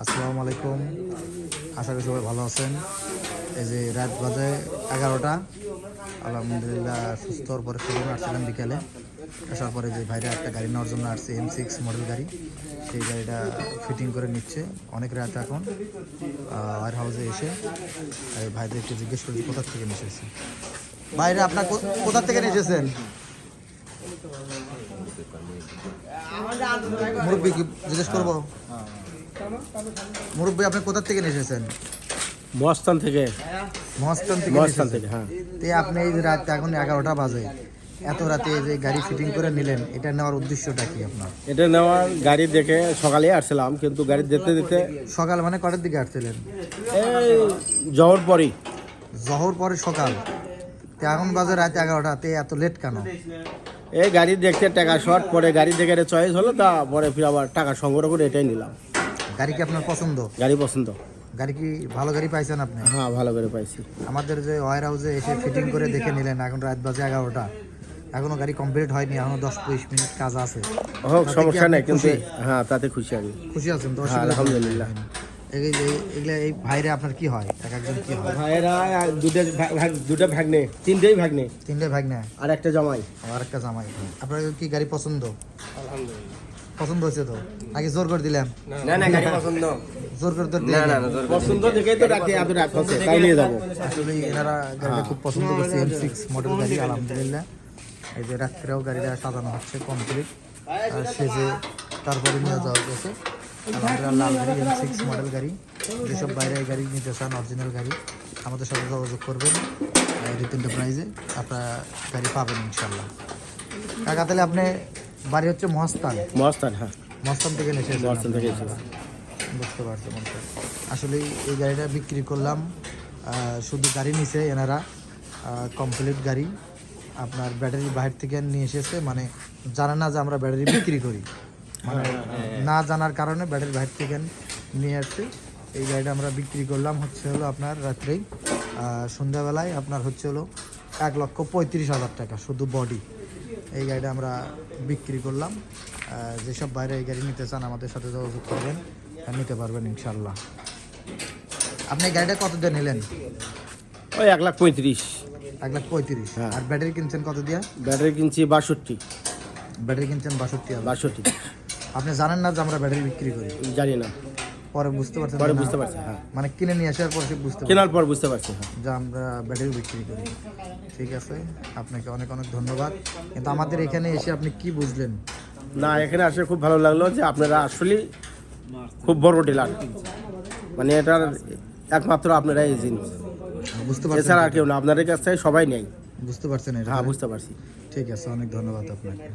আসসালামু আলাইকুম। আশা করি সবাই ভালো আছেন। এই যে রাত বাজে এগারোটা। আলহামদুলিল্লাহ সুস্থ পরে ফিরে আসছিলাম বিকালে। আসার পরে যে ভাইরা একটা গাড়ি নেওয়ার জন্য আসছে এম সিক্স মডেল গাড়ি, সেই গাড়িটা ফিটিং করে নিচ্ছে। অনেক রাত এখন। ওয়ার হাউসে এসে। ভাইদের একটু জিজ্ঞেস করেছি কোথা থেকে নিয়ে এসেছে বাইরে আপনার কোথা থেকে নিয়ে এসেছেন? মুরব্বী কি জিজ্ঞেস করব? মুরব্বী আপনি কোথা থেকে এসেছেন? মহাস্থান থেকে। মহাস্থান থেকে মহাস্থান থেকে হ্যাঁ। তে আপনি এই রাত এখন এগারোটা বাজে এত রাতে এই যে গাড়ি ফিটিং করে নিলেন এটা নেওয়ার উদ্দেশ্যটা কি আপনার? এটা নেওয়ার গাড়ি দেখে সকালে আসছিলাম কিন্তু গাড়ি দেখতে দেখতে সকাল মানে কটার দিকে আসছিলেন? এই জহর পরই। জহর পরে সকাল। তে এখন বাজে রাত এগারোটা তে এত লেট কেন? এই গাড়ি দেখতে টাকা শর্ট পরে গাড়ি দেখে চয়েস হলো তা পরে ফির আবার টাকা সংগ্রহ করে এটাই নিলাম। গাড়ি কি আপনার পছন্দ? গাড়ি পছন্দ। গাড়ি কি ভালো গাড়ি পাইছেন আপনি? হ্যাঁ ভালো গাড়ি পাইছি। আমাদের যে ওয়ার হাউসে এসে ফিটিং করে দেখে নিলেন এখন রাত বাজে এগারোটা। এখনও গাড়ি কমপ্লিট হয়নি এখনও দশ পঁচিশ মিনিট কাজ আছে। হোক সমস্যা নেই কিন্তু হ্যাঁ তাতে খুশি আমি। খুশি আছেন তো? হ্যাঁ? আলহামদুলিল্লাহ। এই এই- এগুলা ভাইরে আপনার কি হয়? এক একজন কি হয়? দুটো ভাগ দুটো ভাগ তিনটেই ভাগ তিনটে ভাগ না আর একটা জামাই। আর একটা জামাই। আপনার কি গাড়ি পছন্দ? আলহামদুলিল্লাহ। পছন্দ হয়েছে তো? আগে জোর করে দিলাম। না না গাড়ি পছন্দ। জোর করে তো দিয়ে দিলাম। পছন্দ দেখেই তো রাখি এত রাখ হচ্ছে তাই নিয়ে যাব। আসলে এনারা গাড়িটা খুব পছন্দ করছে এম সিক্স মডেল গাড়ি আলহামদুলিল্লাহ। এই যে রাত্রেও গাড়িটা সাজানো হচ্ছে কমপ্লিট আর সেজে তারপরে নিয়ে যাওয়া গেছে আলহামদুলিল্লাহ লাল গাড়ি এম সিক্স মডেল গাড়ি। যেসব বাইরে এই গাড়ি নিতে চান অরিজিনাল গাড়ি আমাদের সাথে যোগাযোগ করবেন। রিত এন্টারপ্রাইজে আপনারা গাড়ি পাবেন ইনশাল্লাহ কাকা তাহলে আপনি বাড়ি হচ্ছে মহাস্থান। মহাস্থান হ্যাঁ। মহাস্থান থেকে নিয়ে এসেছেন মহাস্থান থেকে। এসেছি। বুঝতে পারছি মনে আসলে এই গাড়িটা বিক্রি করলাম। শুধু গাড়ি নিছে এনারা কমপ্লিট গাড়ি। আপনার ব্যাটারি বাইরে থেকে নিয়ে এসেছে মানে জানে না যে আমরা ব্যাটারি বিক্রি করি। মানে না জানার কারণে ব্যাটারি বাইরে থেকে নিয়ে আসছে। এই গাড়িটা আমরা বিক্রি করলাম হচ্ছে হলো আপনার রাত্রেই। সন্ধ্যাবেলায় আপনার হচ্ছে হলো এক লক্ষ পঁয়ত্রিশ হাজার টাকা শুধু বডি এই গাড়িটা আমরা বিক্রি করলাম। যেসব বাইরে এই গাড়ি নিতে চান আমাদের সাথে যোগাযোগ করবেন নিতে পারবেন ইনশাল্লাহ আপনি এই গাড়িটা কত দিয়ে নিলেন? ওই এক লাখ পঁয়ত্রিশ। এক লাখ পঁয়ত্রিশ। হ্যাঁ। আর ব্যাটারি কিনছেন কত দিয়ে? ব্যাটারি কিনছি বাষট্টি। ব্যাটারি কিনছেন বাষট্টি বাষট্টি। আপনি জানেন না যে আমরা ব্যাটারি বিক্রি করি? জানি না। পরে বুঝতে পারছেন পরে বুঝতে পারছি হ্যাঁ। মানে কিনে নিয়ে আসার পর সে বুঝতে কেনার পর বুঝতে পারছি হ্যাঁ। যে আমরা ব্যাটারি বিক্রি করি। ঠিক আছে? আপনাকে অনেক অনেক ধন্যবাদ। কিন্তু আমাদের এখানে এসে আপনি কি বুঝলেন? না এখানে আসলে খুব ভালো লাগল যে আপনারা আসলে খুব বড় ডিলার। মানে এটার একমাত্র আপনারা এই জিনিস। বুঝতে পারছেন এছাড়া আর কেউ না আপনাদের কাছ থেকে সবাই নেই বুঝতে পারছেন হ্যাঁ বুঝতে পারছি। ঠিক আছে অনেক ধন্যবাদ আপনাকে।